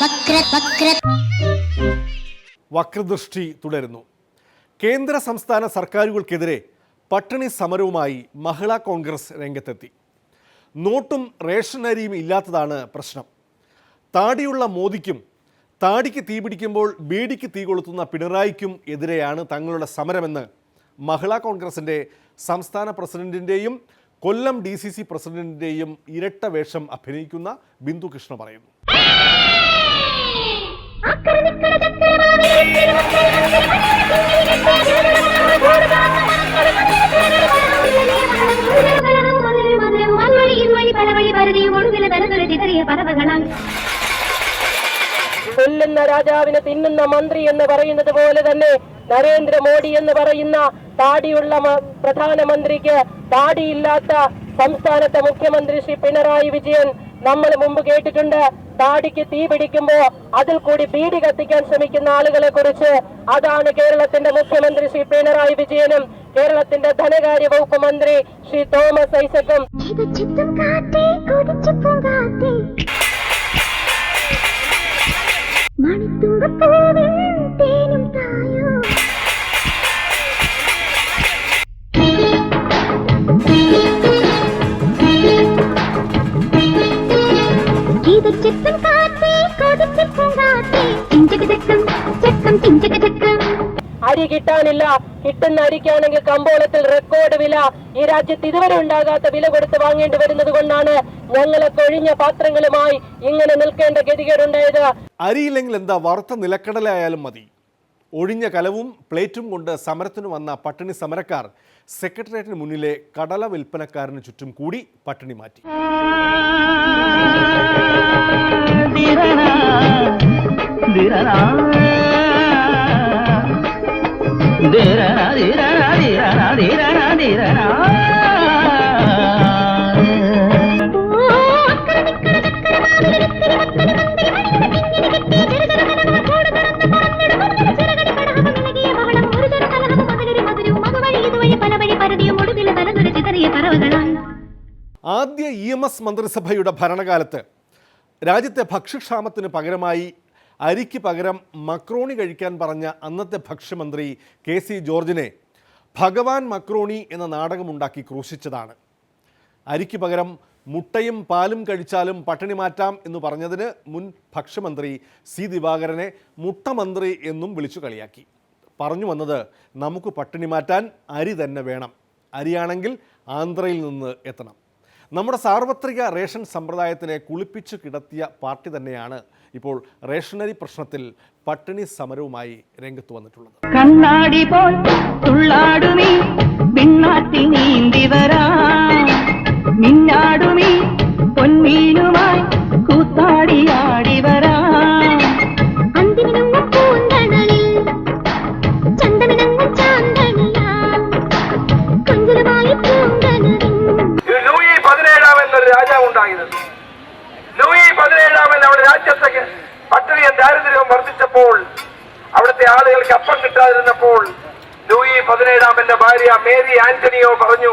വക്ര വക്ര വക്രദൃഷ്ടി തുടരുന്നു. കേന്ദ്ര സംസ്ഥാന സർക്കാരുകൾക്കെതിരെ പട്ടിണി സമരവുമായി മഹിളാ കോൺഗ്രസ് രംഗത്തെത്തി. നോട്ടും റേഷൻ അരിയും ഇല്ലാത്തതാണ് പ്രശ്നം. താടിയുള്ള മോദിക്കും താടിക്ക് തീ പിടിക്കുമ്പോൾ ബീഡിക്ക് തീ കൊളുത്തുന്ന പിണറായിക്കും എതിരെയാണ് തങ്ങളുടെ സമരമെന്ന് മഹിളാ കോൺഗ്രസിന്റെ സംസ്ഥാന പ്രസിഡന്റിന്റെയും കൊല്ലം ഡി സി സി പ്രസിഡന്റിന്റെയും ഇരട്ട വേഷം അഭിനയിക്കുന്ന ബിന്ദു കൃഷ്ണ പറയുന്നു. കൊല്ലുന്ന രാജാവിന് തിന്നുന്ന മന്ത്രി എന്ന് പറയുന്നത് പോലെ തന്നെ നരേന്ദ്രമോദി എന്ന് പറയുന്ന താടിയുള്ള പ്രധാനമന്ത്രിക്ക് താടിയില്ലാത്ത സംസ്ഥാനത്തെ മുഖ്യമന്ത്രി ശ്രീ പിണറായി വിജയൻ നമ്മൾ മുമ്പ് കേട്ടിട്ടുണ്ട് താടിക്ക് തീ പിടിക്കുമ്പോ അതിൽ കൂടി ബീഡി കത്തിക്കാൻ ശ്രമിക്കുന്ന ആളുകളെ കുറിച്ച് അതാണ് കേരളത്തിന്റെ മുഖ്യമന്ത്രി ശ്രീ പിണറായി വിജയനും കേരളത്തിന്റെ ധനകാര്യ വകുപ്പ് മന്ത്രി ശ്രീ തോമസ് ഐസക്കും. ഇത് ചിത്തും കാറ്റേ പൂങ്കാറ്റേ ചക്കം അരി കിട്ടാനില്ല. കിട്ടുന്ന അരിക്കാണെങ്കിൽ കമ്പോളത്തിൽ റെക്കോർഡ് വില. ഈ രാജ്യത്ത് ഇതുവരെ ഉണ്ടാകാത്ത വില കൊടുത്ത് വാങ്ങേണ്ടി വരുന്നത് കൊണ്ടാണ് ഞങ്ങളെ കൊഴിഞ്ഞ പാത്രങ്ങളുമായി ഇങ്ങനെ നിൽക്കേണ്ട ഗതികേടുണ്ടായത്. അരിയില്ലെങ്കിൽ എന്താ വറുത്ത നിലക്കടലായാലും മതി. ഒഴിഞ്ഞ കലവും പ്ലേറ്റും കൊണ്ട് സമരത്തിന് വന്ന പട്ടിണി സമരക്കാർ സെക്രട്ടേറിയറ്റിന് മുന്നിലെ കടല വിൽപ്പനക്കാരന് ചുറ്റും കൂടി പട്ടിണി മാറ്റി. ആദ്യ ഇ എം എസ് മന്ത്രിസഭയുടെ ഭരണകാലത്ത് രാജ്യത്തെ ഭക്ഷ്യക്ഷാമത്തിന് പകരമായി അരിക്ക് പകരം മക്രോണി കഴിക്കാൻ പറഞ്ഞ അന്നത്തെ ഭക്ഷ്യമന്ത്രി കെ സി ജോർജിനെ ഭഗവാൻ മക്രോണി എന്ന നാടകമുണ്ടാക്കി ക്രൂശിച്ചതാണ്. അരിക്ക് പകരം മുട്ടയും പാലും കഴിച്ചാലും പട്ടിണി മാറ്റാം എന്ന് പറഞ്ഞതിന് മുൻ ഭക്ഷ്യമന്ത്രി സി ദിവാകരനെ മുട്ടമന്ത്രി എന്നും വിളിച്ചു കളിയാക്കി. പറഞ്ഞു വന്നത് നമുക്ക് പട്ടിണി മാറ്റാൻ അരി തന്നെ വേണം. അരിയാണെങ്കിൽ ആന്ധ്രയിൽ നിന്ന് എത്തണം. നമ്മുടെ സാർവത്രിക റേഷൻ സമ്പ്രദായത്തിനെ കുളിപ്പിച്ചു കിടത്തിയ പാർട്ടി തന്നെയാണ് ഇപ്പോൾ റേഷനറി പ്രശ്നത്തിൽ പട്ടിണി സമരവുമായി രംഗത്ത് വന്നിട്ടുള്ളത്. കണ്ണാടി പോൽ തുള്ളാടുമീ പിന്നാട്ടി നീന്തി വരാ. മിന്നാടുമീ വർദ്ധിച്ചപ്പോൾ അവിടുത്തെ ആളുകൾക്ക് അപ്പം കിട്ടാതിരുന്നപ്പോൾ ലൂയി പതിനേഴാമന്റെ ഭാര്യ മേരി ആന്റണിയോ പറഞ്ഞു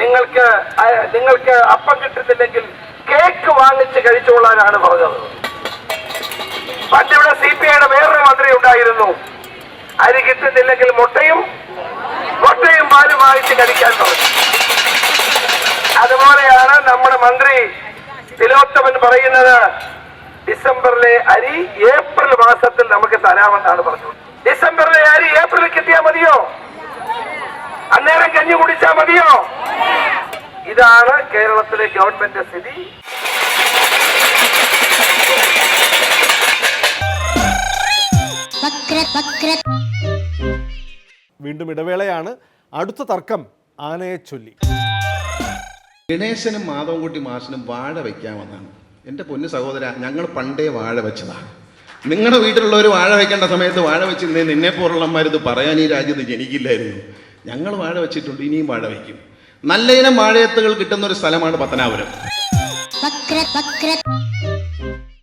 നിങ്ങൾക്ക് നിങ്ങൾക്ക് അപ്പം കിട്ടുന്നില്ലെങ്കിൽ കേക്ക് വാങ്ങിച്ച് കഴിച്ചുകൊള്ളാനാണ് പറഞ്ഞത്. പണ്ടിവിടെ സി പി ഐയുടെ വേറൊരു മന്ത്രി ഉണ്ടായിരുന്നു. അരി കിട്ടുന്നില്ലെങ്കിൽ മുട്ടയും മുട്ടയും പാലും വാങ്ങിച്ച് കഴിക്കാൻ പറഞ്ഞു. അതുപോലെയാണ് നമ്മുടെ മന്ത്രി തിലോത്തമൻ പറയുന്നത് ഡിസംബറിലെ അരി ഏപ്രിൽ മാസത്തിൽ നമുക്ക് തരാമെന്നാണ് പറഞ്ഞത്. ഡിസംബറിലെ അരി ഏപ്രിൽ കിട്ടിയാൽ മതിയോ? അന്നേരം കഞ്ഞി കുടിച്ചാൽ മതിയോ? ഇതാണ് കേരളത്തിലെ ഗവൺമെന്റ് സ്ഥിതി. വീണ്ടും ഇടവേളയാണ്. അടുത്ത തർക്കം ആനയെ ചൊല്ലി. ഗണേശനും മാധവൻകുട്ടി മാഷിനും വാഴ വയ്ക്കാമെന്നാണ്. എന്റെ പൊന്നു സഹോദര ഞങ്ങൾ പണ്ടേ വാഴ വെച്ചതാണ്. നിങ്ങളുടെ വീട്ടിലുള്ളവർ വാഴ വയ്ക്കേണ്ട സമയത്ത് വാഴ വെച്ചിരുന്നേ നിന്നെ പോലുള്ളമാർ ഇത് പറയാൻ ഈ രാജ്യത്ത് ജനിക്കില്ലായിരുന്നു. ഞങ്ങൾ വാഴ വെച്ചിട്ടുണ്ട് ഇനിയും വാഴ വയ്ക്കും നല്ല ഇനം വാഴയത്തുകൾ കിട്ടുന്ന ഒരു സ്ഥലമാണ് പത്തനാപുരം.